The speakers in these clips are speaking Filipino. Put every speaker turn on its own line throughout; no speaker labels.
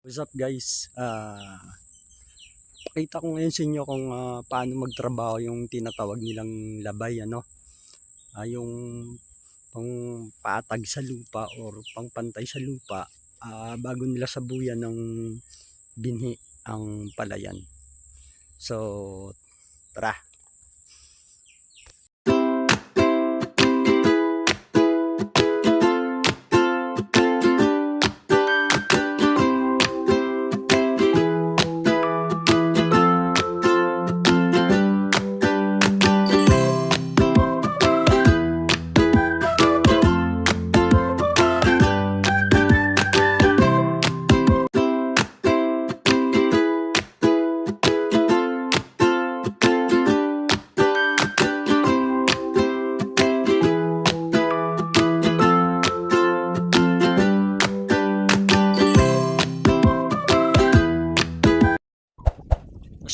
What's up guys? Ah, pakita ko ngayon sa inyo kung ah, paano magtrabaho yung tinatawag nilang labay ano. Ah, yung pang patag sa lupa or pangpantay sa lupa ah, bago nila sabuyan ng binhi ang palayan. So, tara.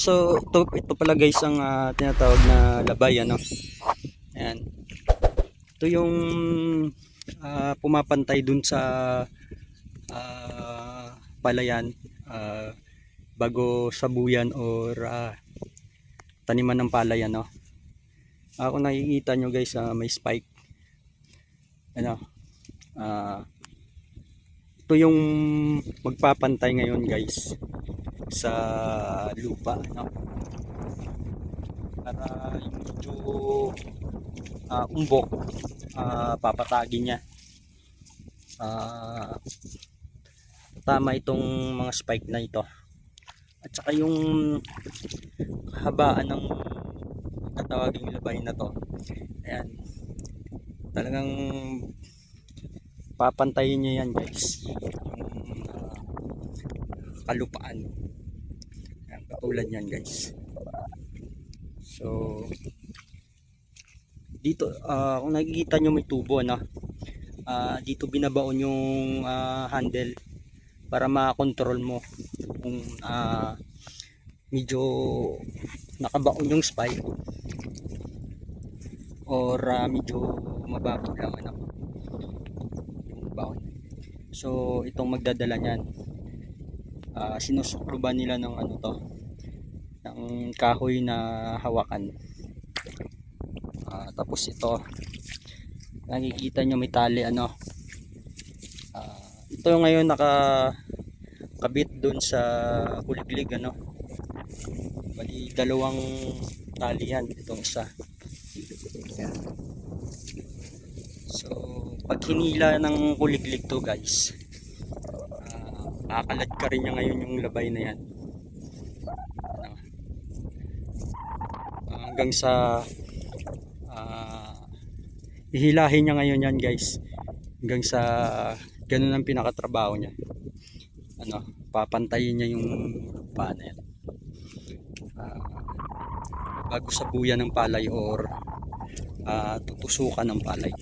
So, ito, ito pala guys ang ah, tinatawag na labay, ano. Ayan. Ito yung ah, pumapantay dun sa ah, palayan ah, bago sabuyan or ah, taniman ng palay, ano. Ah, kung nakikita nyo guys, ah, may spike. Ano. Ah, ito yung magpapantay ngayon guys sa lupa no? para yung medyo ah, umbok ah, papatagin niya. Ah, tama itong mga spike na ito. At saka yung habaan ng tatawaging labay na to. Ayan. Talagang papantayin niya yan guys. Yung ah, kalupaan katulad yan guys. So dito ah, kung nakikita nyo may tubo ano ah, dito binabaon yung ah, handle para makontrol mo kung ah, medyo nakabaon yung spike or ah, medyo mababaw lang ano yung baon. So itong magdadala niyan ah sinusukluban nila ng ano to ng kahoy na hawakan. Ah, tapos ito. Nakikita nyo may tali ano. Ah, ito ngayon naka kabit dun sa kuliglig ano. Bali dalawang tali yan itong isa. So pag hinila ng kuliglig to guys Ah, kakalad ka rin niya ngayon yung labay na yan hanggang sa ah, hihilahin niya ngayon yan guys. Hanggang sa ganun ang pinakatrabaho niya. Ano papantayin niya yung paa na yan Ah, bago sabuyan ng palay or ah, tutusukan ng palay.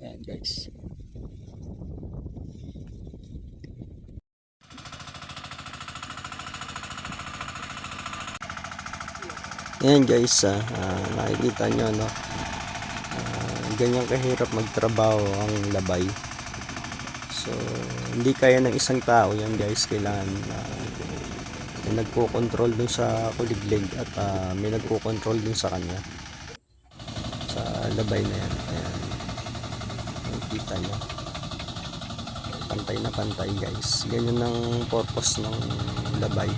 Ayan guys. Ayan guys, ah, ah, nakikita nyo no. Ah, ganyan kahirap magtrabaho ang labay. So, hindi kaya ng isang tao yan guys. Kailangan ah, may nagko-control dun sa kuliglig at ah, may nagko-control dun sa kanya. Sa labay na yan. Ayan. Nakikita nyo. Pantay na pantay guys. Ganyan ang purpose ng labay.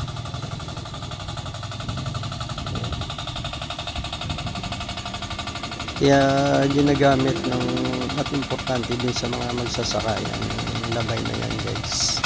Kaya ginagamit ng at importante din sa mga magsasaka yan. Labay na yan guys.